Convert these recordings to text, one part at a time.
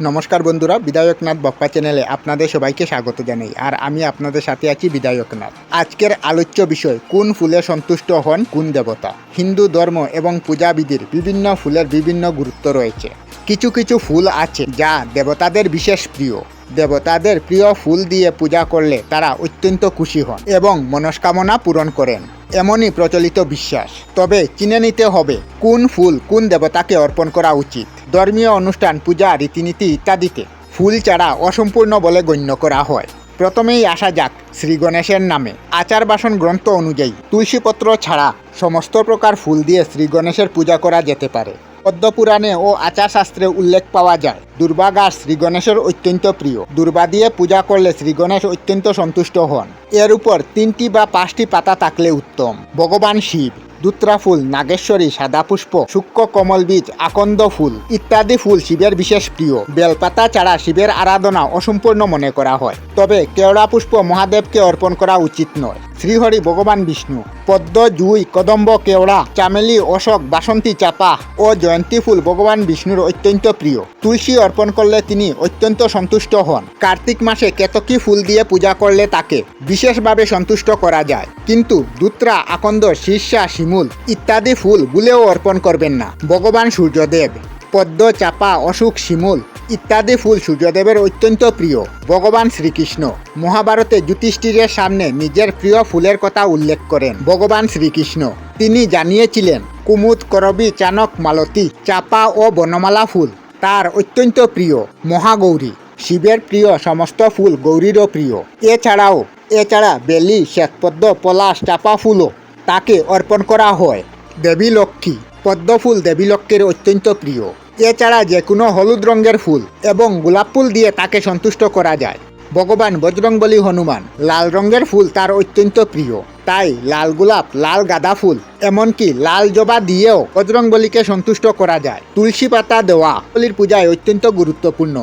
নমস্কার বন্ধুরা, বিধায়কনাথ বক্কা চ্যানেলে আপনাদের সবাইকে স্বাগত জানাই আর আমি আপনাদের সাথে আছি বিধায়কনাথ। আজকের আলোচ্য বিষয়, কোন ফুলে সন্তুষ্ট হন কোন দেবতা? হিন্দু ধর্ম এবং পূজাবিধির বিভিন্ন ফুলের বিভিন্ন গুরুত্ব রয়েছে। কিছু কিছু ফুল আছে যা দেবতাদের বিশেষ প্রিয়। দেবতাদের প্রিয় ফুল দিয়ে পূজা করলে তারা অত্যন্ত খুশি হন এবং মনস্কামনা পূরণ করেন। এমনই প্রচলিত বিশ্বাস। তবে চিনে নিতে হবে কোন ফুল কোন দেবতাকে অর্পণ করা উচিত। ধর্মীয় অনুষ্ঠান, পূজা, রীতিনীতি ইত্যাদিতে ফুল ছাড়া অসম্পূর্ণ বলে গণ্য করা হয়। প্রথমেই আসা যাক শ্রী গণেশের নামে। আচার বাসন গ্রন্থ অনুযায়ী তুলসীপত্র ছাড়া সমস্ত প্রকার ফুল দিয়ে শ্রী গণেশের পূজা করা যেতে পারে। পদ্মপুরাণে ও আচার শাস্ত্রে উল্লেখ পাওয়া যায়। দুর্বা গাছ শ্রী গণেশের অত্যন্ত প্রিয়। দুর্বা দিয়ে পূজা করলে শ্রী গণেশ অত্যন্ত সন্তুষ্ট হন। এর উপর তিনটি বা পাঁচটি পাতা থাকলে উত্তম। ভগবান শিব, দুত্রা ফুল, নাগেশ্বরী, সাদা পুষ্প, সূক্ষ্ম কমল বীজ, আকন্দ ফুল ইত্যাদি ফুল শিবের বিশেষ প্রিয়। বেলপাতা ছাড়া শিবের আরাধনা অসম্পূর্ণ মনে করা হয়। তবে কেওড়া পুষ্প মহাদেবকে অর্পণ করা উচিত নয়। শ্রীহরি ভগবান বিষ্ণু, পদ্ম, জুই, কদম্ব, কেওড়া, চামেলি, অশোক, বাসন্তী, চাপা ও জয়ন্তী ফুল ভগবান বিষ্ণুর অত্যন্ত প্রিয়। তুলসী অর্পণ করলে তিনি অত্যন্ত সন্তুষ্ট হন। কার্তিক মাসে কেতকী ফুল দিয়ে পূজা করলে তাকে বিশেষভাবে সন্তুষ্ট করা যায়। কিন্তু দুত্রা, আকন্দ শীর্ষা শিমুল ইত্যাদি ফুল গুলেও অর্পণ করবেন না। ভগবান সূর্যদেব পদ্ম, চাপা, অশোক, শিমুল ইত্যাদি ফুল সূর্যদেবের অত্যন্ত প্রিয়। ভগবান শ্রীকৃষ্ণ মহাভারতে যুধিষ্ঠিরের সামনে নিজের প্রিয় ফুলের কথা উল্লেখ করেন। ভগবান শ্রীকৃষ্ণ, তিনি জানিয়েছিলেন, কুমুদ, করবি চানক মালতী, চাপা ও বনমালা ফুল তার অত্যন্ত প্রিয়, মহাগৌরী। শিবের প্রিয় সমস্ত ফুল গৌরীরও প্রিয়। এছাড়াও, এছাড়া বেলি, শ্বেতপদ্ম, পলাশ, চাপা ফুলও তাকে অর্পণ করা হয়। দেবী লক্ষ্মী পদ্ম ফুল দেবী লক্ষ্মীর অত্যন্ত প্রিয়। এছাড়া যে কোনো হলুদ রঙের ফুল এবং গোলাপ ফুল দিয়ে তাকে সন্তুষ্ট করা যায়। ভগবান বজরংবলী হনুমান লাল রঙের ফুল তার অত্যন্ত প্রিয়। তাই লাল গোলাপ, লাল গাঁদা ফুল, এমনকি লাল জবা দিয়েও বজরংবলীকে সন্তুষ্ট করা যায়। তুলসী পাতা দেওয়া বলির পূজায় অত্যন্ত গুরুত্বপূর্ণ।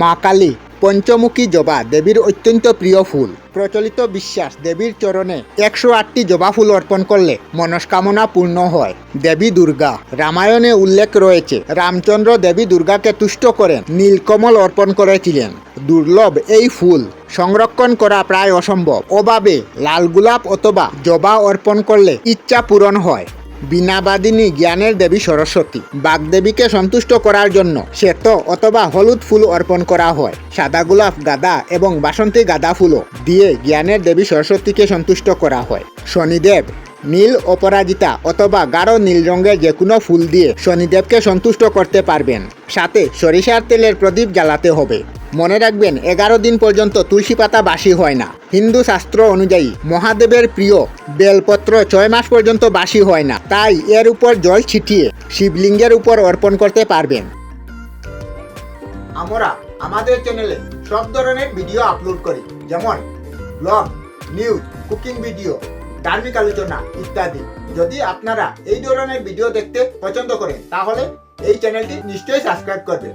মা কালী পঞ্চমুখী জবা দেবীর অত্যন্ত প্রিয় ফুল। প্রচলিত বিশ্বাস দেবীর চরণে একশো আটটি জবা ফুল অর্পণ করলে মনস্কামনা পূর্ণ হয়। দেবী দুর্গা রামায়ণে উল্লেখ রয়েছে রামচন্দ্র দেবী দুর্গাকে তুষ্ট করেন নীলকমল অর্পণ করেছিলেন দুর্লভ এই ফুল সংরক্ষণ করা প্রায় অসম্ভব অভাবে লাল গোলাপ অথবা জবা অর্পণ করলে ইচ্ছা পূরণ হয়। বীণাবাদিনী জ্ঞানের দেবী সরস্বতী। বাগদেবীকে সন্তুষ্ট করার জন্য শ্বেত অথবা হলুদ ফুল অর্পণ করা হয়। সাদা গোলাপ গাদা এবং বাসন্তী গাদা ফুলও দিয়ে জ্ঞানের দেবী সরস্বতীকে সন্তুষ্ট করা হয়। শনিদেব নীল অপরাজিতা অথবা গাঢ় নীল রঙের যে কোনো ফুল দিয়ে শনিদেবকে সন্তুষ্ট করতে পারবেন। সাথে সরিষার তেলের প্রদীপ জ্বালাতে হবে। মনে রাখবেন, এগারো দিন পর্যন্ত তুলসী পাতা বাসি হয় না। হিন্দু শাস্ত্র অনুযায়ী মহাদেবের প্রিয় বেলপত্র ছয় মাস পর্যন্ত বাসি হয় না। তাই এর উপর জল ছিটিয়ে শিবলিঙ্গের উপর অর্পণ করতে পারবেন। আমরা আমাদের চ্যানেলে সব ধরনের ভিডিও আপলোড করি। যেমন ব্লগ নিউজ কুকিং ভিডিও ধার্মিক আলোচনা ইত্যাদি। যদি আপনারা এই ধরনের ভিডিও দেখতে পছন্দ করেন, তাহলে এই চ্যানেলটি নিশ্চয়ই সাবস্ক্রাইব করবেন।